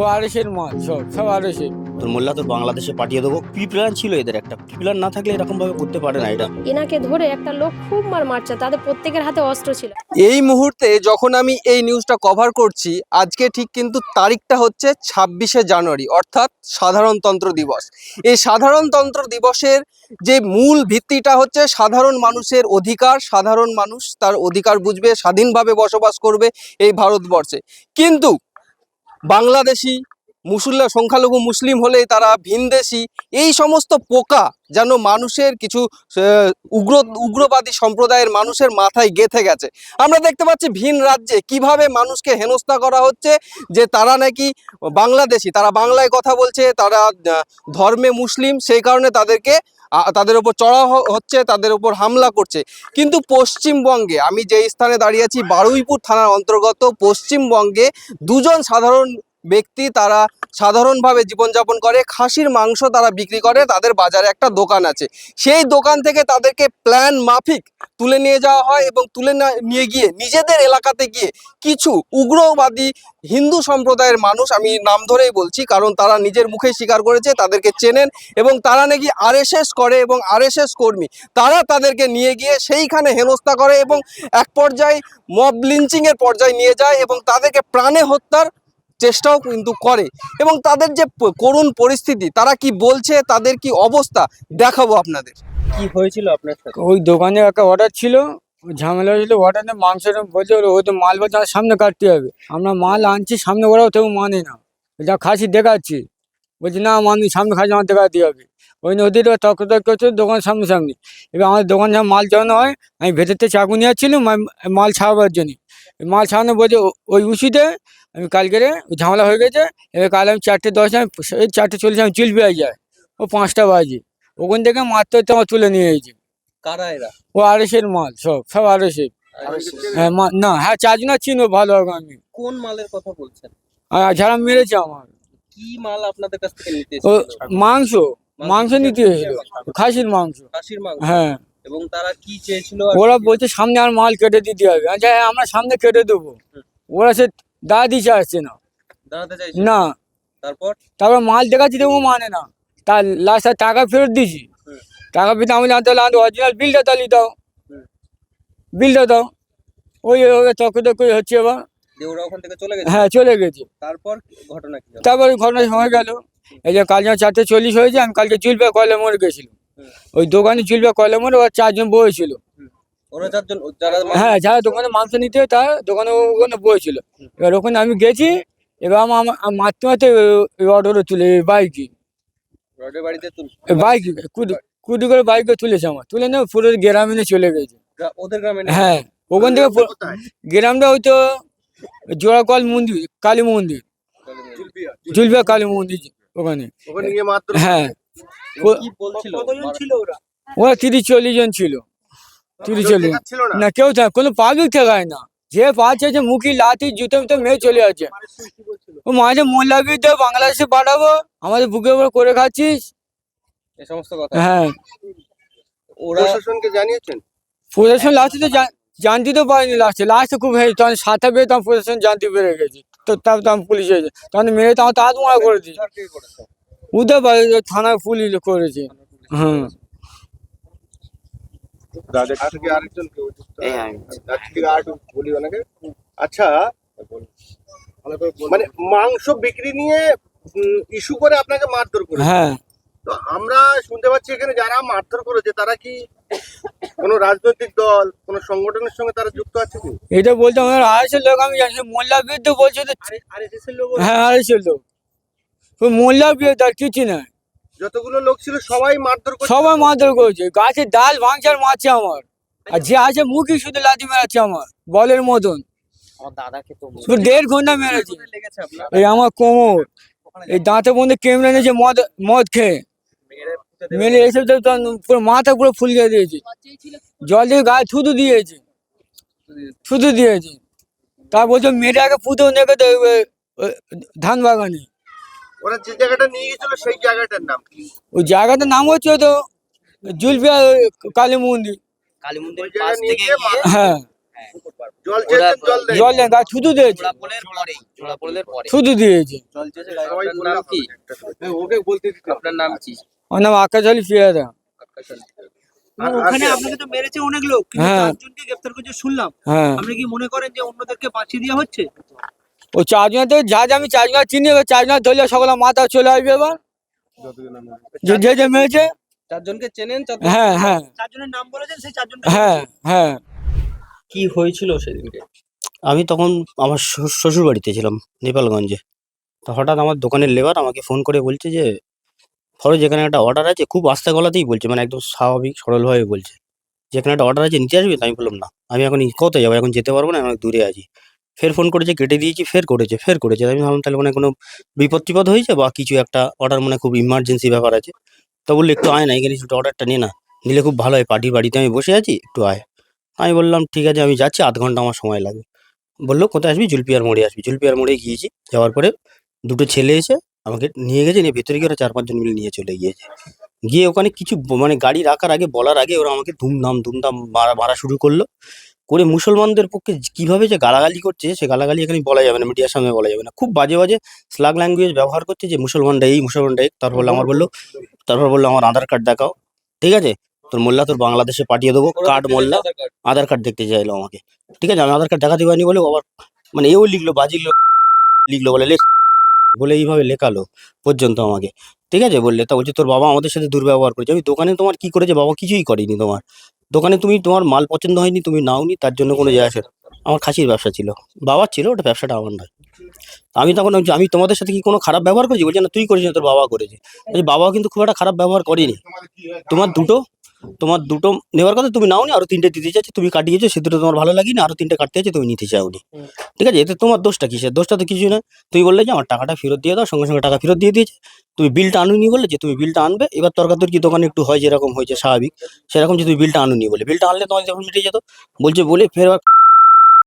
ও আড়াইশের মাল সব সব আড়াইশের তোর মোল্লা তো বাংলাদেশে পাঠিয়ে দেবো। প্রি প্ল্যান ছিল এদের একটা। প্রি প্ল্যান না থাকলে এরকম ভাবে করতে পারে না এটা এনাকে ধরে একটা লোক খুব মার মারছে। তাদের প্রত্যেকের হাতে অস্ত্র ছিল। এই মুহূর্তে যখন আমি এই নিউজটা কভার করছি আজকে ঠিক কিন্তু তারিখটা হচ্ছে ছাব্বিশে জানুয়ারি অর্থাৎ সাধারণতন্ত্র দিবস। এই সাধারণতন্ত্র দিবসের যে মূল ভিত্তিটা হচ্ছে সাধারণ মানুষের অধিকার সাধারণ মানুষ তার অধিকার বুঝবে স্বাধীনভাবে বসবাস করবে এই ভারতবর্ষে। কিন্তু বাংলাদেশি, মুসল্লা, সংখ্যালঘু, মুসলিম হলেই তারা ভিনদেশি, এই সমস্ত পোকা যেন মানুষের কিছু উগ্র, উগ্রবাদী সম্প্রদায়ের মানুষের মাথায় গেথে গেছে। আমরা দেখতে পাচ্ছি ভিন রাজ্যে কীভাবে মানুষকে হেনস্থা করা হচ্ছে, যে তারা নাকি বাংলাদেশি, তারা বাংলায় কথা বলছে, তারা ধর্মে মুসলিম, সেই কারণে তাদেরকে তাদের উপর চড়া হচ্ছে, তাদের উপর হামলা করছে। কিন্তু পশ্চিমবঙ্গে, আমি যে স্থানে দাঁড়িয়ে আছি, বারুইপুর থানার অন্তর্গত পশ্চিমবঙ্গে দুজন সাধারণ ব্যক্তি তারা সাধারণভাবে জীবনযাপন করে, খাসির মাংস তারা বিক্রি করে, তাদের বাজারে একটা দোকান আছে। সেই দোকান থেকে তাদেরকে প্ল্যান মাফিক তুলে নিয়ে যাওয়া হয় এবং তুলে নিয়ে গিয়ে নিজেদের এলাকাতে গিয়ে কিছু উগ্রবাদী হিন্দু সম্প্রদায়ের মানুষ, আমি নাম ধরেই বলছি, কারণ তারা নিজের মুখে স্বীকার করেছে, তাদেরকে চেনেন এবং তারা নাকি আরএসএস করে এবং আরএসএস কর্মী। তারা তাদেরকে নিয়ে গিয়ে সেইখানে হেনস্থা করে এবং এক পর্যায়ে মব লিঞ্চিংয়ের পর্যায়ে নিয়ে যায় এবং তাদেরকে প্রাণে হত্যার চেষ্টাও কিন্তু করে। এবং তাদের যে করুণ পরিস্থিতি তারা কি বলছে তাদের কি অবস্থা দেখাবো আপনাদের। কি হয়েছিল আপনার সাথে? ওই দোকানে একটা অর্ডার ছিল ঝামেলা হয়েছিল অর্ডারে মাংসের বলছে ওই তো মাল বলছে আমার সামনে কাটতে হবে। আমরা মাল আনছি সামনে ওরাও তেও মানে না। যা খাসি দেখাচ্ছি। বলছি না মানুষ সামনে খাসি আমার দেখাতে হবে। ওই নদীর তর্ক তর্ক করছে দোকান সামনে সামনে এবার আমার দোকান যখন মাল চালানো হয় আমি ভেতরতে চাকু নিয়ে মাল ছাড়াবার জন্য। মাল ছাড়ানো বলছে ওই উচিতে আমি কালকে রে ঝামেলা হয়ে গেছে এবার কাল আমি চারটে দশ আমি এই চারটে চল্লিশ আমি চুল পেয়ে যায় ও পাঁচটা বাজে ওখান থেকে মারতে হতে আমার তুলে নিয়ে গেছে কারা এরা? ও আড়াইশের মাল সব সব আড়াইশের হ্যাঁ না হ্যাঁ চারজনা চিনো ভালো হবে আমি। কোন মালের কথা বলছেন? আর যারা মেরেছে আমার। কি মাল আপনাদের কাছ থেকে নিতে মাংস মাংস নিতে এসেছিল খাসির মাংস। খাসির মাংস? হ্যাঁ। এবং তারা কি চেয়েছিল ওরা বলছে সামনে আর মাল কেটে দিতে হবে। হ্যাঁ আমরা সামনে কেটে দেবো। ওরা সে দাদি চাচ্ছে না। দাঁড়াতে চাইছে? না। তারপর? তারপর মাল দেখাচ্ছি দেবো মানে না। তার লাস্ট টাকা ফেরত দিয়েছি। টাকা ফেরত আমি জানতে তাহলে অরিজিনাল বিলটা তাহলে দাও। বিলটা দাও। ওই তর্ক তর্ক হচ্ছে এবার। হ্যাঁ চলে গেছে। তারপর ঘটনা হলো? তারপরে ঘটনা হয়ে গেল। এই যে কাল চারটে চল্লিশ হয়েছে আমি কালকে জুলবে কলে মরে গেছিলাম। ওই দোকানে জুলবে কয়লা মরে ওর চারজন চারজন যারা হ্যাঁ যারা দোকানে মাংস নিতে হয় তার দোকানে ওখানে বয়েছিল। এবার ওখানে আমি গেছি এবার আমার আমার মারতে মারতে অর্ডারে তুলে বাইকে। বাইক কুড়ি কুড়ি করে বাইকে তুলেছে আমার। তুলে নিয়ে পুরো গ্রামে চলে গেছে। ওদের গ্রামে হ্যাঁ ওখান থেকে গ্রামটা হয়তো জোড়াকল মন্দির কালী মন্দির। জুলবিয়া কালী মন্দির ওখানে। হ্যাঁ। ওরা? তিরিশ চল্লিশ জন ছিল। তিরিশ চল্লিশ না? কেউ থাকে কোনো পাবলিক ঠেকায় না। যে পাচ্ছে যে মুখি লাঠি জুতো মুতো মেয়ে চলে যাচ্ছে। ও মাঝে মোল্লা বিদ্যা বাংলাদেশে পাঠাবো। আমাদের বুকে উপর করে খাচ্ছিস। এই সমস্ত কথা? হ্যাঁ। ওরা প্রশাসনকে জানিয়েছেন? প্রশাসন লাস্টে তো জান- জানতে তো পারিনি লাস্টে লাস্টে খুব হেই তখন সাথে পেয়ে তখন প্রশাসন জানতে পেরে গেছে। তো তারপর তখন পুলিশ হয়েছে তখন মেরে তখন তাঁত মারা করে দিয়েছে। পারে থানায় পুলিশ করেছে। হ্যাঁ আচ্ছা মানে মাংস বিক্রি নিয়ে ইস্যু করে আপনাকে মারধর করে হ্যাঁ। তো আমরা শুনতে পাচ্ছি এখানে যারা মারধর করেছে তারা কি কোনো রাজনৈতিক দল কোনো সংগঠনের সঙ্গে তারা যুক্ত আছে কি? এটা বলতে আমার আড়াইশের লোক আমি জানি মোল্লা বিদ্য বলছে হ্যাঁ আড়াইশের লোক। আর কিছু না। যতগুলো লোক ছিল সবাই মারধর করছে। সবাই মারধর করেছে। গাছের ডাল ভাঙছে আর মারছে আমার। আর যে আছে মুখই শুধু লাঠি মেরাচ্ছে আমার বলের মতন। শুধু দেড় ঘণ্টা মেরেছে। এই আমার কোমর। এই দাঁতে বন্ধে কেমড়ে নিয়েছে মদ মদ খেয়ে। মেলে। এসে তো পুরো মাথা পুরো ফুলিয়ে দিয়েছে। জল দিয়ে গায়ে থুতু দিয়েছে। থুতু দিয়েছে। তা বলছে আগে পুঁতেও ওই ধান বাগানে। ওরা যে জায়গাটা নিয়ে গেছিল সেই জায়গাটার নাম কি? ওই জায়গাটার নাম হচ্ছে তো জুলপিয়া কালী মন্দির। নিয়ে গিয়ে হ্যাঁ। জল জল দেন গাছ থুতু দিয়েছে। থুতু দিয়েছে। সবাই বললে আপনার নাম কি? আমার নাম আকাশ আলী ফিরাদা ওখানে আপনাকে তো মেরেছে অনেক লোক কিন্তু হ্যাঁ। চারজনকে গ্রেফতার করছে শুনলাম। হ্যাঁ। আপনি কি মনে করেন যে অন্যদেরকে বাঁচিয়ে দেওয়া হচ্ছে? ও চারজন তো যা যা আমি চারজন চিনি এবার চারজন ধরলে সকলে মাথা চলে আসবে এবার। যে যে যে মেরেছে। চারজনকে চেনেন হ্যাঁ হ্যাঁ। চারজনের নাম বলেছেন সেই চারজন হ্যাঁ হ্যাঁ। কি হয়েছিল সেদিনকে? আমি তখন আমার শ্বশুর- বাড়িতে ছিলাম নেপালগঞ্জে। তো হঠাৎ আমার দোকানের লেবার আমাকে ফোন করে বলছে যে ফরজ যেখানে একটা অর্ডার আছে খুব আস্তে গলাতেই বলছে মানে একদম স্বাভাবিক সরলভাবে বলছে। যেখানে একটা অর্ডার আছে নিতে আসবি তো আমি বললাম না আমি এখন কোথায় যাব? এখন যেতে পারব না আমি অনেক দূরে আছি। ফের ফোন করেছে, কেটে দিয়েছি, ফের করেছে ফের করেছে। আমি ভাবলাম তাহলে মানে কোনো বিপদ টিপদ হয়েছে বা কিছু একটা অর্ডার মানে খুব ইমার্জেন্সি ব্যাপার আছে। তো বলল, একটু আয় না এখানে একটু অর্ডারটা নিয়ে না নিলে খুব ভালো হয় পার্টির বাড়িতে আমি বসে আছি, একটু আয়। আমি বললাম, ঠিক আছে, আমি যাচ্ছি, আধ ঘণ্টা আমার সময় লাগবে। বলল, কোথায় আসবি? জুলপিয়ার মোড়ে আসবি। জুলপিয়ার মোড়ে গিয়েছি, যাওয়ার পরে দুটো ছেলে এসে আমাকে নিয়ে গেছে, নিয়ে ভেতরে গিয়ে ওরা চার পাঁচজন মিলে নিয়ে চলে গিয়েছে। গিয়ে ওখানে কিছু মানে গাড়ি রাখার আগে, বলার আগে ওরা আমাকে ধুমধাম ধুমধাম মারা মারা শুরু করল। করে মুসলমানদের পক্ষে কীভাবে যে গালাগালি করছে সে গালাগালি এখানে বলা যাবে না, মিডিয়ার সামনে বলা যাবে না। খুব বাজে বাজে স্লাগ ল্যাঙ্গুয়েজ ব্যবহার করছে যে মুসলমানরা এই মুসলমানরা এই তারপর আমার বলল, তারপর বলল, আমার আধার কার্ড দেখাও। ঠিক আছে? তোর মোল্লা তোর বাংলাদেশে পাঠিয়ে দেবো কার্ড মোল্লা। আধার কার্ড দেখতে চাইলো আমাকে। ঠিক আছে? আমি আধার কার্ড দেখাতে পারিনি বলে আবার মানে এও লিখলো, বাজি লিখলো লিখলো বলে লেখ বলে এইভাবে লেখালো পর্যন্ত আমাকে। ঠিক আছে? বললে, তা বলছে, তোর বাবা আমাদের সাথে দুর্ব্যবহার করেছে। আমি দোকানে তোমার কি করেছে? বাবা কিছুই করেনি তোমার। দোকানে তুমি তোমার মাল পছন্দ হয়নি, তুমি নাওনি, তার জন্য কোনো যায় আসে আমার খাসির ব্যবসা ছিল। বাবার ছিল, ওটা ব্যবসাটা আমার নয়। আমি তখন আমি তোমাদের সাথে কি কোনো খারাপ ব্যবহার করেছি? বলছি, না, তুই করেছিস তোর বাবা করেছে। বাবাও বাবা কিন্তু খুব একটা খারাপ ব্যবহার করেনি। তোমার দুটো তোমার দুটো নেওয়ার কথা তুমি নাওনি আরও তিনটে দিতে চাইছো তুমি কাটিয়েছো সে দুটো তোমার ভালো লাগেনি আরও তিনটে কাটতে চাইছো তুমি নিতে চাও নি ঠিক আছে এতে তোমার দোষটা কিসের? দোষটা তো কিছু না তুমি বললে যে আমার টাকাটা ফেরত দিয়ে দাও সঙ্গে সঙ্গে টাকা ফেরত দিয়ে দিয়েছে। তুমি বিলটা আনুনি বলে যে তুমি বিলটা আনবে এবার তর্কাতর্কি দোকানে একটু হয় যেরকম হয়েছে স্বাভাবিক সেরকম যে তুমি বিলটা আনুনি বলে। বিলটা আনলে তোমার যখন মিটে যেত বলছে বলে ফের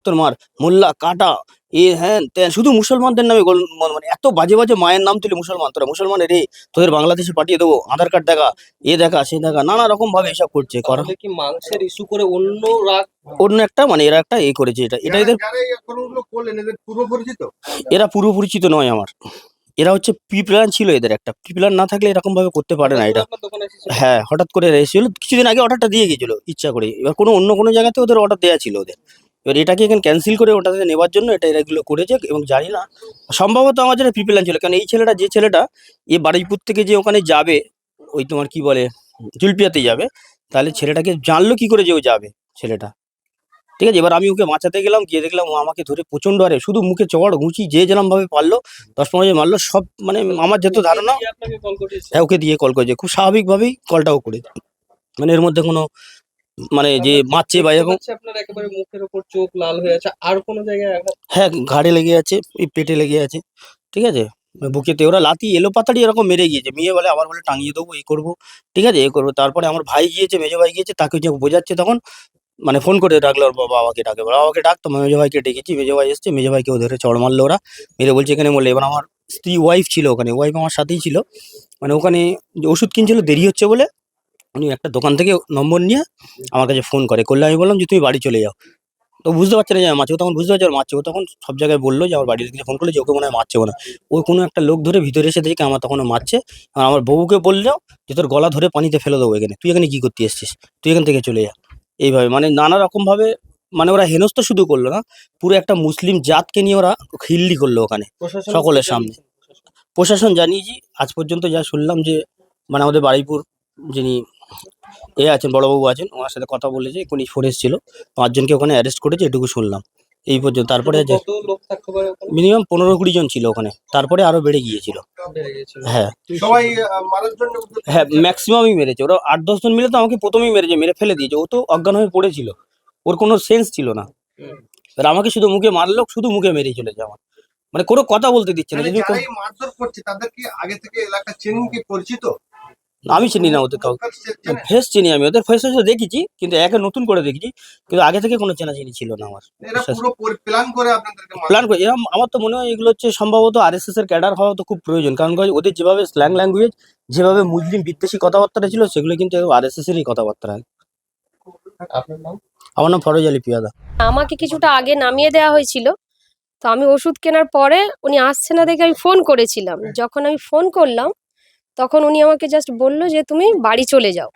আবার মার মোল্লা কাটা এ হ্যাঁ ত্যান শুধু মুসলমানদের নামে মানে এত বাজে বাজে মায়ের নাম তুলে মুসলমান তোরা মুসলমানের রে তোদের বাংলাদেশে পাঠিয়ে দেবো আধার কার্ড দেখা এ দেখা সে দেখা নানা রকম ভাবে এসব করছে করা। কি মাংসের ইস্যু করে অন্য রাগ অন্য একটা মানে এরা একটা এ করেছে এটা এটা এদের এদের পূর্ব পরিচিত? এরা পুরো পরিচিত নয় আমার। এরা হচ্ছে প্ল্যান ছিল এদের একটা প্ল্যান না থাকলে এরকম ভাবে করতে পারে না এটা? হ্যাঁ হঠাৎ করে এসেছিল কিছুদিন আগে অর্ডারটা দিয়ে গেছিল ইচ্ছা করে। এবার কোনো অন্য কোনো জায়গাতে ওদের অর্ডার দেওয়া ছিল ওদের। এবার এটাকে এখানে ক্যান্সেল করে ওটাতে নেওয়ার জন্য এটা এগুলো করেছে এবং জানি না সম্ভবত আমার যেটা প্রি প্ল্যান ছিল। কারণ এই ছেলেটা যে ছেলেটা এ বারুইপুর থেকে যে ওখানে যাবে ওই তোমার কি বলে জুলপিয়াতে যাবে তাহলে ছেলেটাকে জানলো কি করে যে ও যাবে ছেলেটা। ঠিক আছে? এবার আমি ওকে বাঁচাতে গেলাম গিয়ে দেখলাম ও আমাকে ধরে প্রচণ্ড আরে শুধু মুখে চড় ঘুঁচি যে যেরকম ভাবে পারল দশ পনেরো জন মারলো সব মানে আমার যত ধারণা হ্যাঁ ওকে দিয়ে কল করেছে। খুব স্বাভাবিকভাবেই কলটাও করে মানে এর মধ্যে কোনো মানে যে মারছে বা এরকম আপনার একেবারে মুখের উপর চোখ লাল হয়ে আছে। আর কোনো জায়গায় হ্যাঁ ঘাড়ে লেগে আছে পেটে লেগে আছে ঠিক আছে? বুকেতে ওরা লাতি এলো পাতাড়ি এরকম মেরে গিয়েছে। মেয়ে বলে আবার বলে টাঙিয়ে দেবো এই করব ঠিক আছে? এ করব। তারপরে আমার ভাই গিয়েছে মেজো ভাই গিয়েছে তাকে যে বোঝাচ্ছে তখন মানে ফোন করে ডাকলো ওর বাবা- বাবাকে ডাকে। বলে, বাবাকে ডাক তো মেজো ভাইকে ডেকেছি। মেজো ভাই এসছে মেজো ভাইকে ধরে চড় মারলো ওরা। মেরে বলছে এখানে বললে এবার আমার স্ত্রী ওয়াইফ ছিল ওখানে ওয়াইফ আমার সাথেই ছিল। মানে ওখানে যে ওষুধ কিনছিল দেরি হচ্ছে বলে উনি একটা দোকান থেকে নম্বর নিয়ে আমার কাছে ফোন করে। করলে আমি বললাম যে তুমি বাড়ি চলে যাও। তো বুঝতে পারছে না যে আমি মারছে ও তখন বুঝতে পারছে মারছে ও তখন সব জায়গায় বলল যে আমার বাড়ির দিকে ফোন করল যে ওকে মনে হয় মারছে না। ও কোনো একটা লোক ধরে ভিতরে এসে দেখে আমার তখন মারছে। আর আমার বউকে বলল যে তোর গলা ধরে পানিতে ফেলে দেবো এখানে। তুই এখানে কী করতে এসছিস? তুই এখান থেকে চলে যা। এইভাবে মানে নানা রকম ভাবে মানে ওরা হেনস্থ শুধু করল না পুরো একটা মুসলিম জাতকে নিয়ে ওরা খিল্লি করল ওখানে সকলের সামনে। প্রশাসন জানিয়েছি আজ পর্যন্ত যা শুনলাম যে মানে আমাদের বাড়িপুর যিনি এ আছেন বড়বাবু আছেন। ওনার সাথে কথা বলেছে এখনই ফোন এসেছিল। পাঁচজনকে ওখানে অ্যারেস্ট করেছে এটুকু শুনলাম। এই পর্যন্ত তারপরে? মিনিমাম পনেরো কুড়ি জন ছিল ওখানে। তারপরে আরও বেড়ে গিয়েছিল। হ্যাঁ। সবাই হ্যাঁ ম্যাক্সিমামই মেরেছে। ওরা আট দশ জন মিলে তো আমাকে প্রথমেই মেরেছে মেরে ফেলে দিয়েছে। ও তো অজ্ঞান হয়ে পড়েছিল। ওর কোনো সেন্স ছিল না। এবার আমাকে শুধু মুখে মারলো শুধু মুখে মেরে চলেছে আমার। মানে কোনো কথা বলতে দিচ্ছে না। মানে মারধর করছে তাদের কি আগে থেকে এলাকা চেনেন কি পরিচিত? আমি চিনি না ওদের কাউকে। চেনে? ফেস চিনি আমি ওদের ফেস দেখেছি কিন্তু একে নতুন করে দেখেছি কিন্তু আগে থেকে কোনো চেনা চিনি ছিল না আমার। প্ল্যান করে প্ল্যান করে এরকম আমার তো মনে হয় এগুলো হচ্ছে সম্ভবত আর এস এস এর ক্যাডার হওয়া তো খুব প্রয়োজন কারণ ওদের যেভাবে স্ল্যাং ল্যাঙ্গুয়েজ যেভাবে মুসলিম বিদ্বেষী কথাবার্তা ছিল সেগুলো কিন্তু আর এস এস এরই কথাবার্তা। আপনার নাম? আমার নাম ফরজ আলী পিয়াদা। আমাকে কিছুটা আগে নামিয়ে দেওয়া হয়েছিল তো আমি ওষুধ কেনার পরে উনি আসছে না দেখে আমি ফোন করেছিলাম। যখন আমি ফোন করলাম তখন উনি আমাকে জাস্ট বলল যে, তুমি বাড়ি চলে যাও।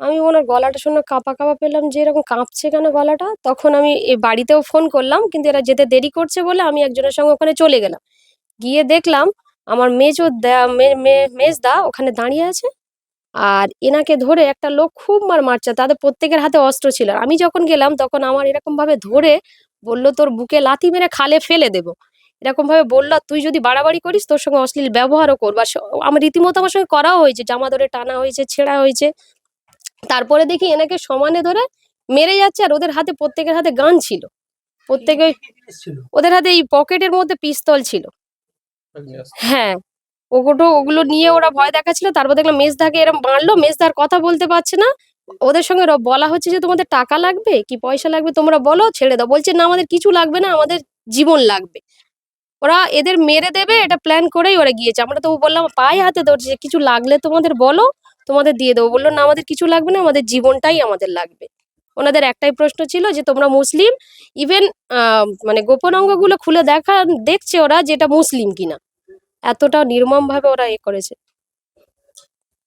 আমি ওনার গলাটা শুনে কাঁপা কাঁপা পেলাম যে, এরকম কাঁপছে কেন গলাটা? তখন আমি এ বাড়িতেও ফোন করলাম, কিন্তু এরা যেতে দেরি করছে বলে আমি একজনের সঙ্গে ওখানে চলে গেলাম। গিয়ে দেখলাম আমার মেজো মেজদা ওখানে দাঁড়িয়ে আছে আর এনাকে ধরে একটা লোক খুব মার মারছে, তাদের প্রত্যেকের হাতে অস্ত্র ছিল। আমি যখন গেলাম তখন আমার এরকম ভাবে ধরে বলল, তোর বুকে লাথি মেরে খালে ফেলে দেবো। এরকম ভাবে বলল তুই যদি বাড়াবাড়ি করিস, তোর সঙ্গে অশ্লীল ব্যবহারও করব। আমার রীতিমতো আমার সঙ্গে করাও হয়েছে, জামা ধরে টানা হয়েছে, ছেঁড়া হয়েছে। তারপরে দেখি এনাকে সমানে ধরে মেরে যাচ্ছে, আর ওদের হাতে প্রত্যেকের হাতে গান ছিল। প্রত্যেকে ওদের হাতে এই পকেটের মধ্যে পিস্তল ছিল। হ্যাঁ ওগুলো ওগুলো নিয়ে ওরা ভয় দেখাচ্ছিল। তারপর দেখলাম মেজদাকে এরম মারলো, মেজদার কথা বলতে পারছে না। ওদের সঙ্গে বলা হচ্ছে যে, তোমাদের টাকা লাগবে? কি পয়সা লাগবে? তোমরা বলো, ছেড়ে দাও। বলছে, না, আমাদের কিছু লাগবে না, আমাদের জীবন লাগবে। ওরা এদের মেরে দেবে এটা প্ল্যান করেই ওরা গিয়েছে। আমরা তো বললাম পায়ে হাতে ধরছে কিছু লাগলে তোমাদের বলো তোমাদের দিয়ে দেবো। বলল না আমাদের কিছু লাগবে না আমাদের জীবনটাই আমাদের লাগবে। ওনাদের একটাই প্রশ্ন ছিল যে তোমরা মুসলিম? ইভেন মানে গোপন অঙ্গগুলো খুলে দেখা দেখছে ওরা যেটা মুসলিম কিনা? এতটা নির্মম ভাবে ওরা এ করেছে।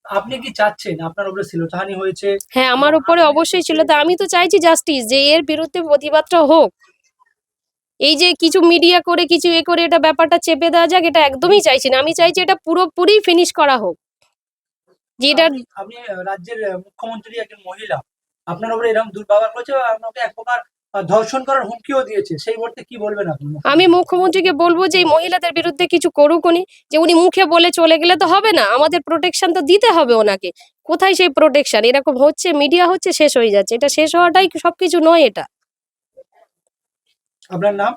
আপনি কি চাচ্ছেন? আপনার উপরে শিলতাহানি হয়েছে? হ্যাঁ আমার উপরে অবশ্যই ছিল তা আমি তো চাইছি জাস্টিস যে এর বিরুদ্ধে প্রতিবাদটা হোক। এই যে কিছু মিডিয়া করে কিছু এ করে এটা ব্যাপারটা চেপে দেওয়া যাক এটা একদমই চাইছি না। আমি চাইছি এটা পুরোপুরি ফিনিশ করা হোক। যে এটা আপনি- আপনি রাজ্যের মুখ্যমন্ত্রী একজন মহিলা। আপনার উপরে এরকম দুর্ব্যবহার করেছে আপনাকে এক প্রকার ধর্ষণ করার হুমকিও দিয়েছে। সেই মুহূর্তে কি বলবেন আপনি? আমি মুখ্যমন্ত্রীকে বলব যে এই মহিলাদের বিরুদ্ধে কিছু করুক উনি। যে উনি মুখে বলে চলে গেলে তো হবে না। আমাদের প্রোটেকশন তো দিতে হবে ওনাকে। কোথায় সেই প্রোটেকশন এরকম হচ্ছে মিডিয়া হচ্ছে শেষ হয়ে যাচ্ছে। এটা শেষ হওয়াটাই সবকিছু নয় এটা। আপনার নাম?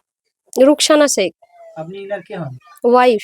রুকসানা শেখ। আপনি ইনার কে হন? ওয়াইফ।